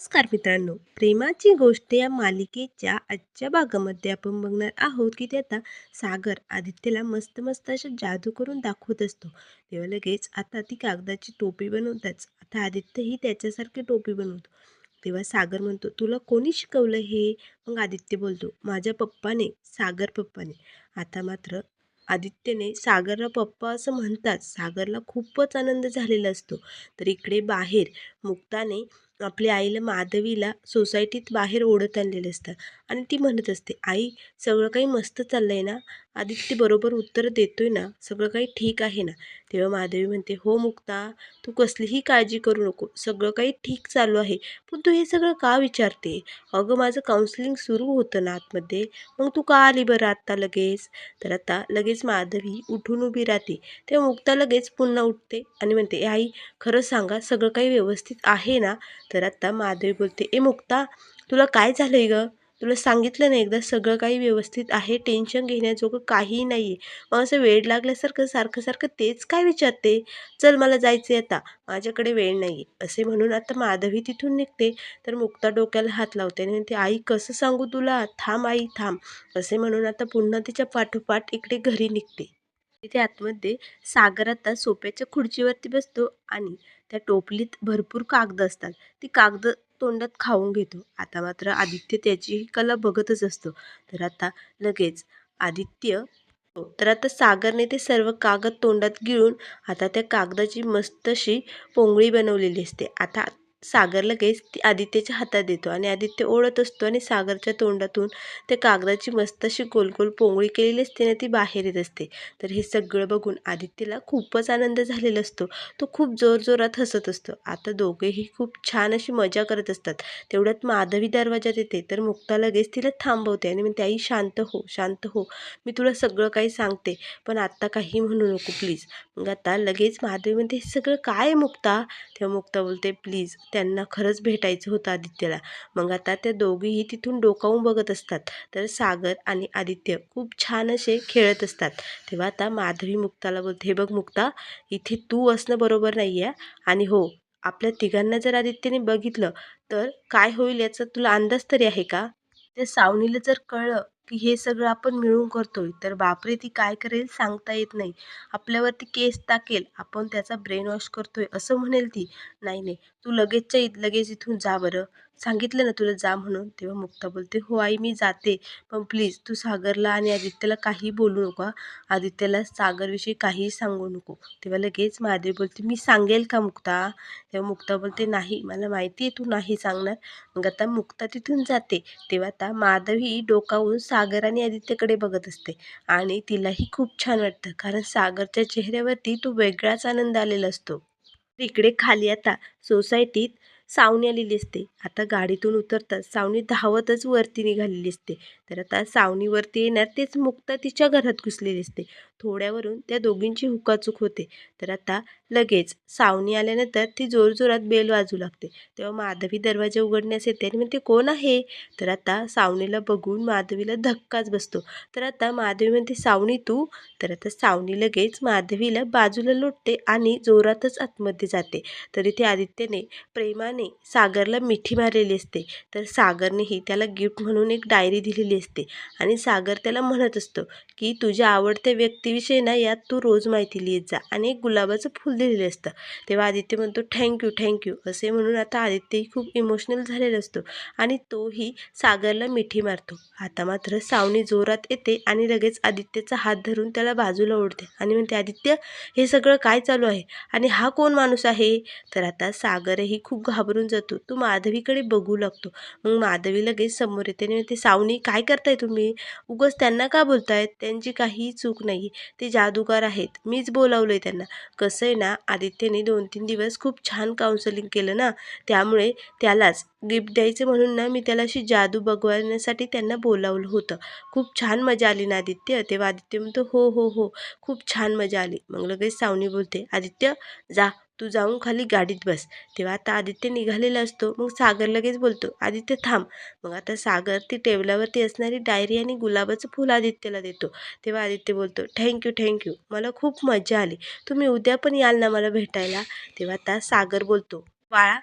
नमस्कार मित्रांनो. प्रेमाची गोष्ट या मालिकेच्या आजच्या भागामध्ये आपण बघणार आहोत की ते आता सागर आदित्यला मस्त मस्त अशा जादू करून दाखवत असतो. तेव्हा लगेच आता ती कागदाची टोपी बनवताच आता आदित्यही त्याच्यासारखी टोपी बनवतो. तेव्हा सागर म्हणतो तुला कोणी शिकवलं हे? मग आदित्य बोलतो माझ्या पप्पाने सागर पप्पाने. आता मात्र आदित्यने सागरला पप्पा असं म्हणतात सागरला खूपच आनंद झालेला असतो. तर इकडे बाहेर मुक्ताने आपल्या आईला माधवीला सोसायटीत बाहेर ओढत आणलेले असतात आणि ती म्हणत असते आई सगळं काही मस्त चाललं आहे ना? आदित्य बरोबर उत्तर देतोय ना सगळं काही ठीक आहे ना. तेव्हा माधवी म्हणते हो मुक्ता तू कसलीही काळजी करू नको सगळं काही ठीक चालू आहे. पण तू हे सगळं का विचारते? अगं माझं काउन्सिलिंग सुरू होतं ना आतमध्ये. मग तू का आली बरं आत्ता लगेच? तर आता लगेच माधवी उठून उभी राहते. तेव्हा मुक्ता लगेच पुन्हा उठते आणि म्हणते आई खरं सांगा सगळं काही व्यवस्थित आहे ना? तर आता माधवी बोलते ए मुक्ता तुला काय झालंय गं? तुला सांगितलं नाही एकदा सगळं काही व्यवस्थित आहे टेन्शन घेण्याजोगं काहीही नाही आहे मग असं वेळ लागल्यासारखं सारखं सारखं तेच काय विचारते? चल मला जायचं आहे आता. माझ्याकडे वेळ नाही आहे असे म्हणून आता माधवी तिथून निघते. तर मुक्ता डोक्याला हात लावते आणि ते आई कसं सांगू तुला? थांब आई थांब. असे म्हणून आता पुन्हा तिच्या पाठोपाठ इकडे घरी निघते. तिथे आतमध्ये सागर आता सोप्याच्या खुर्चीवरती बसतो आणि त्या टोपलीत भरपूर कागद असतात. ती कागद तोंडात खाऊन घेतो. आता मात्र आदित्य त्याची कला बघतच असतो. तर आता लगेच आदित्य तर आता सागरने ते सर्व कागद तोंडात गिळून आता त्या कागदाची मस्त अशी पोंगळी बनवलेली असते. आता सागर लगेच ती आदित्यच्या हातात देतो आणि आदित्य ओढत असतो आणि सागरच्या तोंडातून त्या कागदाची मस्त अशी गोल गोल पोंगळी केलेली असते ना ती बाहेर येत असते. तर हे सगळं बघून आदित्यला खूपच आनंद झालेला असतो. तो खूप जोरजोरात हसत असतो. आता दोघेही खूप छान अशी मजा करत असतात. तेवढ्यात माधवी दरवाजात येते. तर मुक्ता लगेच तिला थांबवते आणि म्हणते आई शांत हो शांत हो. मी तुला सगळं काही सांगते. पण आत्ता काही म्हणू नको प्लीज. मग आता लगेच माधवी म्हणते हे सगळं काय मुक्ता? तेव्हा मुक्ता बोलते प्लीज त्यांना खरंच भेटायचं होतं आदित्यला. मग आता त्या दोघीही तिथून डोकावून बघत असतात. तर सागर आणि आदित्य खूप छान असे खेळत असतात. तेव्हा आता माधवी मुक्ताला बोलते हे बघ मुक्ता इथे तू असणं बरोबर नाही आहे आणि हो आपल्या तिघांना जर आदित्यने बघितलं तर काय होईल याचा तुला अंदाज तरी आहे का? त्या सावनीला जर कळलं हे सगळं आपण मिळून करतोय. तर बापरे ती काय करेल सांगता येत नाही. आपल्यावरती केस टाकेल आपण त्याचा ब्रेन वॉश करतोय असं म्हणेल ती. नाही नाही तू लगेचच्या इत लगेच इथून जा बरं. सांगितलं ना तुला जा म्हणून तेव्हा मुक्ता बोलते हो आई मी जाते. पण प्लीज तू सागरला आणि आदित्यला काही बोलू नको आदित्यला सागरविषयी काहीही सांगू नको. तेव्हा लगेच महादेव बोलते मी सांगेल का मुक्ता? तेव्हा मुक्ता बोलते नाही मला माहिती आहे तू नाही सांगणार. मग आता मुक्ता तिथून जाते. तेव्हा आता माधवी डोकावून सागर आणि आदित्यकडे बघत असते आणि तिलाही खूप छान वाटतं कारण सागरच्या चेहऱ्यावरती तो वेगळाच आनंद आलेला असतो. इकडे खाली आता सोसायटीत सावनी आलेली असते. आता गाडीतून उतरताच सावनी धावतच वरती निघालेली असते. तर आता सावनीवरती येणार तेच मुक्ता तिच्या घरात घुसलेली असते. थोड्यावरून त्या दोघींची हुकाचूक होते. तर आता लगेच सावनी आल्यानंतर ती जोरजोरात बेल वाजू लागते. तेव्हा माधवी दरवाजा उघडण्यास येते आणि म्हणते कोण आहे? तर आता सावनीला बघून माधवीला धक्काच बसतो. तर आता माधवी म्हणते सावनी तू? तर आता सावनी लगेच माधवीला बाजूला लोटते आणि जोरातच आतमध्ये जाते. तरी ते आदित्यने प्रेमाने सागरला मिठी मारलेली असते. तर सागरनेही त्याला गिफ्ट म्हणून एक डायरी दिलेली असते आणि सागर त्याला म्हणत असतो की तुझ्या आवडत्या व्यक्तीविषयी ना यात तू रोज माहिती लिहित जा आणि एक गुलाबाचं फुल दिलेलं असतं. तेव्हा आदित्य म्हणतो थँक्यू थँक्यू असे म्हणून आता आदित्यही खूप इमोशनल झालेला असतो आणि तोही सागरला मिठी मारतो. आता मात्र सावनी जोरात येते आणि लगेच आदित्यचा हात धरून त्याला बाजूला ओढते आणि म्हणते आदित्य हे सगळं काय चालू आहे? आणि हा कोण माणूस आहे? तर आता सागरही खूप घाबरून जातो. तो माधवीकडे बघू लागतो. मग माधवी लगेच समोर येते आणि म्हणते सावनी काय करताय तुम्ही? उगस त्यांना का बोलतायत त्यांची काही चूक नाही ते जादूगार आहेत. मीच बोलावलं आहे त्यांना. कसं आहे ना आदित्यने दोन तीन दिवस खूप छान काउन्सलिंग केलं ना त्यामुळे त्यालाच गिफ्ट द्यायचं म्हणून ना मी त्याला अशी जादू बघवण्यासाठी त्यांना बोलावलं होतं. खूप छान मजा आली ना आदित्य? तेव्हा आदित्य म्हणतो हो हो हो खूप छान मजा आली. मग लगेच सावनी बोलते आदित्य जा तू जाऊन खाली गाडीत बस. तेव्हा आता आदित्य निघालेला असतो. मग सागर लगेच बोलतो आदित्य थांब. मग आता सागर ती टेबलावरती असणारी डायरी आणि गुलाबाचं फुल आदित्यला देतो. तेव्हा आदित्य बोलतो थँक्यू थँक्यू मला खूप मजा आली. तुम्ही उद्या पण याल ना मला भेटायला? तेव्हा आता सागर बोलतो बाळा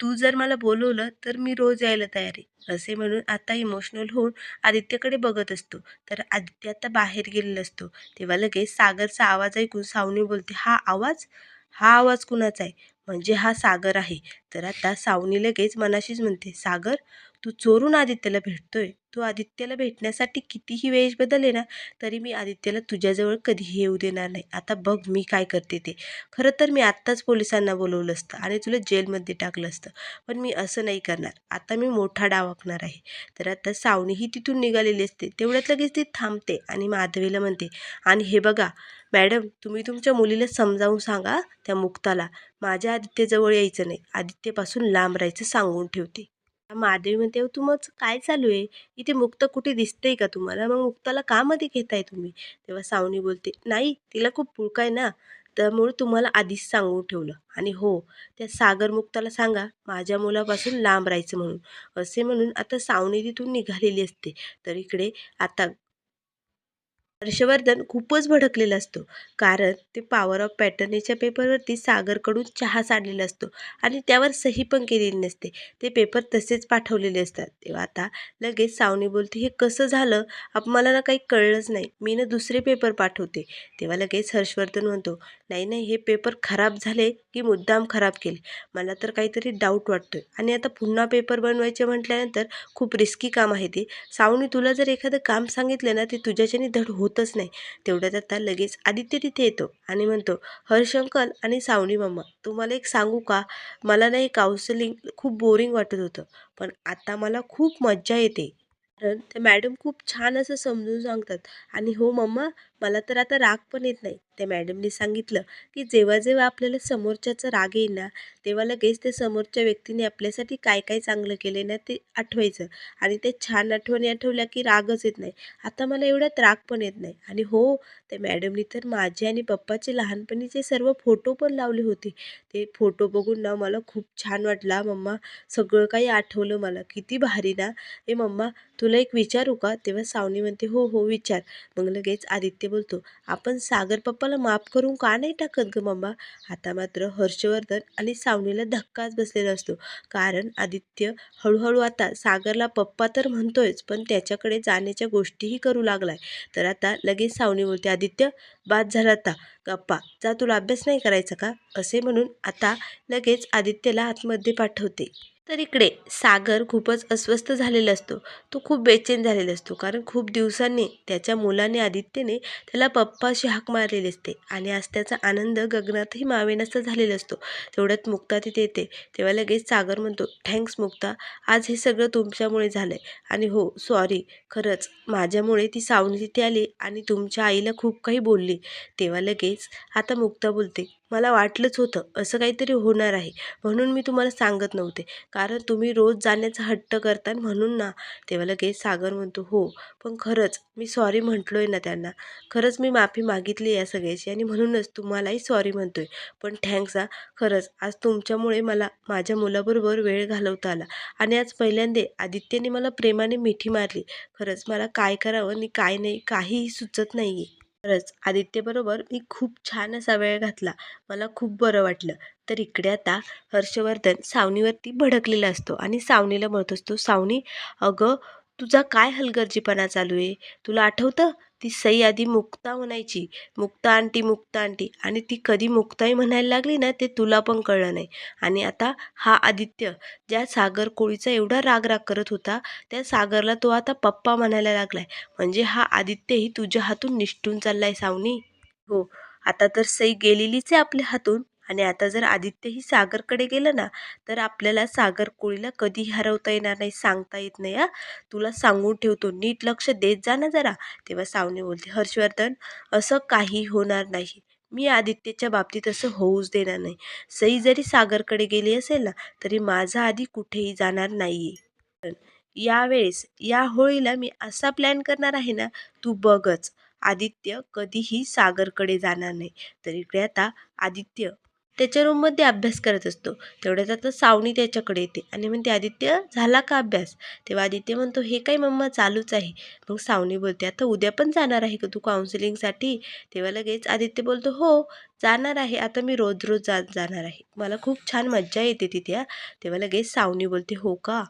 तू जर मला बोलवलं तर मी रोज यायला तयार आहे. असे म्हणून आता इमोशनल होऊन आदित्यकडे बघत असतो. तर आदित्य आता बाहेर गेलेला असतो. तेव्हा लगेच सागरचा आवाज ऐकून सावनी बोलते हा आवाज? हा आवाज कुणाचा आहे? म्हणजे हा सागर आहे. तर आता सावनी लगेच मनाशीच म्हणते सागर तू चोरून आदित्यला भेटतोय. तू आदित्यला भेटण्यासाठी कितीही वेश बदलले ना तरी मी आदित्यला तुझ्याजवळ कधीही येऊ देणार नाही. आता बघ मी काय करते ते. खरं तर मी आत्ताच पोलिसांना बोलवलं असतं आणि तुला जेलमध्ये टाकलं असतं. पण मी असं नाही करणार. आता मी मोठा डाव आखणार आहे. तर आता सावणीही तिथून निघालेली असते. तेवढ्यात लगेच ती थांबते आणि माधवीला म्हणते आणि हे बघा मॅडम तुम्ही तुमच्या मुलीला समजावून सांगा त्या मुक्ताला. माझ्या आदित्यजवळ यायचं नाही. आदित्यपासून लांब राहायचं सांगून ठेवते. महादेव म्हणते तुमचं काय चालू आहे? इथे मुक्त कुठे दिसतंय का तुम्हाला? मग मुक्ताला का मध्ये घेताय तुम्ही? तेव्हा सावनी बोलते नाही तिला खूप पुळका आहे ना त्यामुळे तुम्हाला आधीच सांगून ठेवलं. आणि हो त्या सागर मुक्ताला सांगा माझ्या मुलापासून लांब राहायचं म्हणून. असे म्हणून आता सावनी तिथून निघालेली असते. तर इकडे आता हर्षवर्धन खूपच भडकलेला असतो. कारण ते पॉवर ऑफ पॅटर्नीच्या पेपरवरती सागरकडून चहा सांडलेला असतो आणि त्यावर सही पण केलेली नसते. ते पेपर तसेच पाठवलेले असतात. तेव्हा आता लगेच सावनी बोलते हे कसं झालं? आप मला ना काही कळलंच नाही. मी ना दुसरे पेपर पाठवते. तेव्हा लगेच हर्षवर्धन म्हणतो नाही नाही हे पेपर खराब झाले की मुद्दाम खराब केले. मला तर काहीतरी डाऊट वाटतोय. आणि आता पुन्हा पेपर बनवायचे म्हटल्यानंतर खूप रिस्की काम आहे ते. सावनी तुला जर एखादं काम सांगितलं ना ते तुझ्याच्याने धड होतच नाही. तेवढ्यात आता लगेच आदित्य तिथे येतो आणि म्हणतो हर्ष अंकल आणि सावणी मम्मा तुम्हाला एक सांगू का? मला ना हे काउन्सिलिंग खूप बोरिंग वाटत होतं पण आता मला खूप मज्जा येते. कारण त्या मॅडम खूप छान असं समजून सांगतात. आणि हो मम्मा मला तर आता राग पण येत नाही. त्या मॅडमनी सांगितलं की जेव्हा जेव्हा आपल्याला समोरच्याचा राग येईल ना तेव्हा लगेच त्या समोरच्या व्यक्तीने आपल्यासाठी काय काय चांगलं केलं ना ते आठवायचं. आणि ते छान आठवणी आठवल्या की रागच येत नाही. आता मला एवढ्यात राग पण येत नाही. आणि हो त्या मॅडमनी तर माझे आणि पप्पाचे लहानपणीचे सर्व फोटो पण लावले होते. ते फोटो बघून ना मला खूप छान वाटला. मम्मा सगळं काही आठवलं मला. किती भारी ना. ए मम्मा तुला एक विचारू का? तेव्हा सावनी म्हणते हो हो विचार. मग लगेच आदित्य बोलतो आपण सागर पप्पाला माफ करून का नाही टाकत ग मम्मा आता मात्र हर्षवर्धन आणि सावनीला धक्काच बसलेला असतो. कारण आदित्य हळूहळू आता सागरला पप्पा तर म्हणतोयच पण त्याच्याकडे जाण्याच्या गोष्टीही करू लागलाय. तर आता लगेच सावनी बोलते आदित्य बाद झाला आता. गप्पा जा तुला अभ्यास नाही करायचा का? असे म्हणून आता लगेच आदित्यला आतमध्ये पाठवते. तर इकडे सागर खूपच अस्वस्थ झालेला असतो. तो खूप बेचैन झालेला असतो कारण खूप दिवसांनी त्याच्या मुलाने आदित्यने त्याला पप्पाशी हाक मारलेली असते आणि आज त्याचा आनंद गगनातही मावेनासा झालेला असतो. तेवढ्यात मुक्ता तिथे येते. तेव्हा लगेच सागर म्हणतो थँक्स मुक्ता आज हे सगळं तुमच्यामुळे झालं आहे आणि हो सॉरी खरंच माझ्यामुळे ती सावनी तिथे आली आणि तुमच्या आईला खूप काही बोलली. तेव्हा लगेच आता मुक्ता बोलते मला वाटलंच होतं असं काहीतरी होणार आहे म्हणून मी तुम्हाला सांगत नव्हते. कारण तुम्ही रोज जाण्याचा हट्ट करता म्हणून ना. तेव्हा लगेच सागर म्हणतो हो पण खरंच मी सॉरी म्हटलो आहे ना त्यांना. खरंच मी माफी मागितली या सगळ्याची आणि म्हणूनच तुम्हालाही सॉरी म्हणतोय. पण थँक्स हा खरंच आज तुमच्यामुळे मला माझ्या मुलाबरोबर वेळ घालवता आला. आणि आज पहिल्यांदा आदित्यने मला प्रेमाने मिठी मारली. खरंच मला काय करावं आणि काय नाही काहीही सुचत नाही आहे खरंच आदित्यबरोबर मी खूप छान असा वेळ घातला. मला खूप बरं वाटलं. तर इकडे आता हर्षवर्धन सावनीवरती भडकलेला असतो आणि सावनीला म्हणत असतो सावनी अगं तुझा काय हलगर्जीपणा चालू आहे? तुला आठवतं? ती सई आधी मुक्ता म्हणायची मुक्ता आंटी मुक्ता आंटी. आणि ती कधी मुक्ताई म्हणायला लागली ना ते तुला पण कळलं नाही. आणि आता हा आदित्य ज्या सागर कोळीचा एवढा राग राग करत होता त्या सागरला तो आता पप्पा म्हणायला लागलाय. म्हणजे हा आदित्यही तुझ्या हातून निष्ठून चाललाय सावनी? हो. आता तर सई गेलेलीच आहे आपल्या हातून. आणि आता जर आदित्यही सागरकडे गेलं ना तर आपल्याला सागर कोळीला कधी हरवता येणार नाही सांगता येत नाही हा. तुला सांगून ठेवतो नीट लक्ष देत जा ना जरा. तेव्हा सावने बोलते हर्षवर्धन असं काही होणार नाही. मी आदित्यच्या बाबतीत असं होऊच देणार नाही. सई जरी सागरकडे गेली असेल ना तरी माझा आधी कुठेही जाणार नाही आहे यावेळेस या होळीला मी असा प्लॅन करणार आहे ना तू बघच. आदित्य कधीही सागरकडे जाणार नाही. तर इकडे आता आदित्य त्याच्या रूममध्ये अभ्यास करत असतो. तेवढ्यात आता सावनी त्याच्याकडे येते. आणि म्हणते आदित्य झाला का अभ्यास? तेव्हा आदित्य म्हणतो हे काय मम्मा चालूच आहे. मग सावनी बोलते आता उद्या पण जाणार आहे का तू काउन्सिलिंगसाठी तेव्हा लगेच आदित्य बोलतो हो जाणार आहे. आता मी रोज रोज जा जाणार आहे. मला खूप छान मज्जा येते तिथे तेव्हा लगेच सावनी बोलते हो का?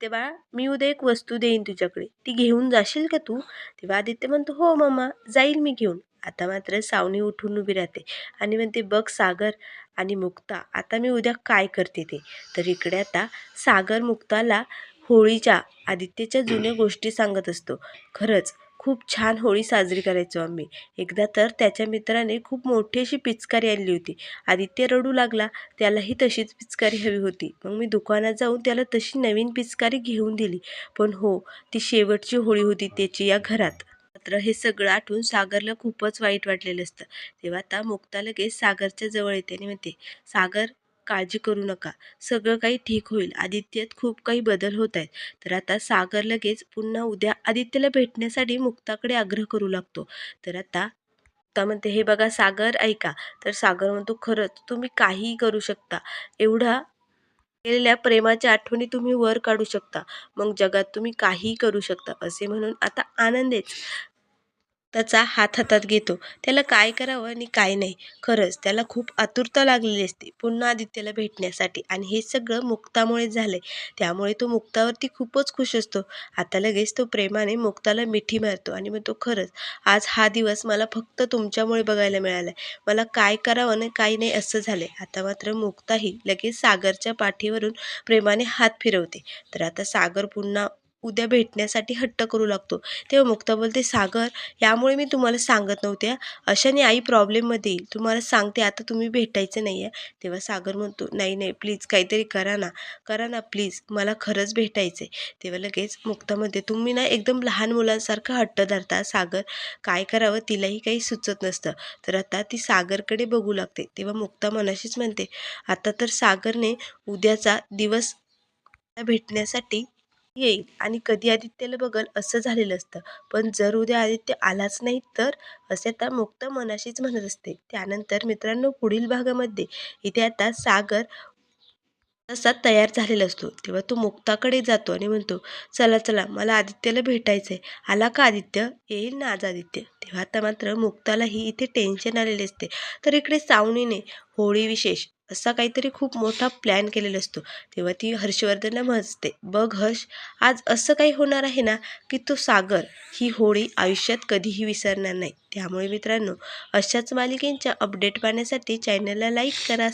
ते बाळा मी उद्या एक वस्तू देईन तुझ्याकडे. ती घेऊन जाशील का तू? तेव्हा आदित्य म्हणतो हो मम्मा जाईल मी घेऊन. आता मात्र सावनी उठून उभी राहते. आणि म्हणते बघ सागर आणि मुक्ता. आता मी उद्या काय करते ते? तर इकडे आता सागर मुक्ताला होळीच्या आदित्यच्या जुन्या गोष्टी सांगत असतो. खरंच खूप छान होळी साजरी करायचो आम्ही. एकदा तर त्याच्या मित्राने खूप मोठी अशी पिचकारी आणली होती. आदित्य रडू लागला त्यालाही तशीच पिचकारी हवी होती. मग मी दुकानात जाऊन त्याला तशी नवीन पिचकारी घेऊन दिली. पण हो ती शेवटची होळी होती त्याची या घरात. मात्र हे सगळं आठवून सागरला खूपच वाईट वाटलेलं असतं. तेव्हा आता मुक्ता लगेच सागरच्या जवळ येते आणि म्हणते सागर काळजी करू नका. सगळं काही ठीक होईल. आदित्यात खूप काही बदल होत आहेत. तर आता सागर लगेच पुन्हा उद्या आदित्यला भेटण्यासाठी मुक्ताकडे आग्रह करू लागतो. तर आता मुक्ता म्हणते हे बघा सागर ऐका. तर सागर म्हणतो खरंच तुम्ही काहीही करू शकता. एवढा केलेल्या प्रेमाच्या आठवणी तुम्ही वर काढू शकता. मग जगात तुम्ही काहीही करू शकता असे म्हणून आता आनंदेच त्याचा हात हातात घेतो. त्याला काय करावं आणि काय नाही. खरंच त्याला खूप आतुरता लागलेली असते. पुन्हा आदित्यला भेटण्यासाठी आणि हे सगळं मुक्तामुळे आहे त्यामुळे तो मुक्तावरती खूपच खुश असतो. आता लगेच तो प्रेमाने मुक्ताला मिठी मारतो आणि मग तो खरंच आज हा दिवस मला फक्त तुमच्यामुळे बघायला मिळाला मला काय करावं आणि काय नाही असं झालंय. आता मात्र मुक्ताही लगेच सागरच्या पाठीवरून प्रेमाने हात फिरवते. तर आता सागर पुन्हा उद्या भेटण्यासाठी हट्ट करू लागतो. तेव्हा मुक्ता बोलते सागर यामुळे मी तुम्हाला सांगत नव्हते अशाने आई प्रॉब्लेममध्ये येईल. तुम्हाला सांगते आता तुम्ही भेटायचं नाही आहे तेव्हा सागर म्हणतो नाही नाही प्लीज काहीतरी करा ना. करा ना प्लीज. मला खरंच भेटायचं आहे तेव्हा लगेच मुक्तामध्ये तुम्ही ना एकदम लहान मुलांसारखं हट्ट धरता सागर. काय करावं तिलाही काही सुचत नसतं. तर आता ती सागरकडे बघू लागते. तेव्हा मुक्ता मनाशीच म्हणते आता तर सागरने उद्याचा दिवस भेटण्यासाठी येईल. आणि कधी आदित्यला बघल असं झालेलं असतं. पण जर उद्या आदित्य आलाच नाही तर? असे आता मुक्त मनाशीच म्हणत असते. त्यानंतर मित्रांनो पुढील भागामध्ये इथे आता सागर तसा तयार झालेला असतो. तेव्हा तो मुक्ताकडे जातो आणि म्हणतो चला चला मला आदित्यला भेटायचं आहे आला का आदित्य? येईल ना आज आदित्य. तेव्हा आता मात्र मुक्तालाही इथे टेन्शन आलेले असते. तर इकडे सावनीने होळी विशेष असा काहीतरी खूप मोठा प्लॅन केलेला असतो. तेव्हा ती हर्षवर्धनला म्हणते बघ हर्ष आज असं काही होणार आहे ना की तो सागर ही होळी आयुष्यात कधीही विसरणार नाही. त्यामुळे मित्रांनो अशाच मालिकेंच्या अपडेट पाहण्यासाठी चॅनलला लाईक करा.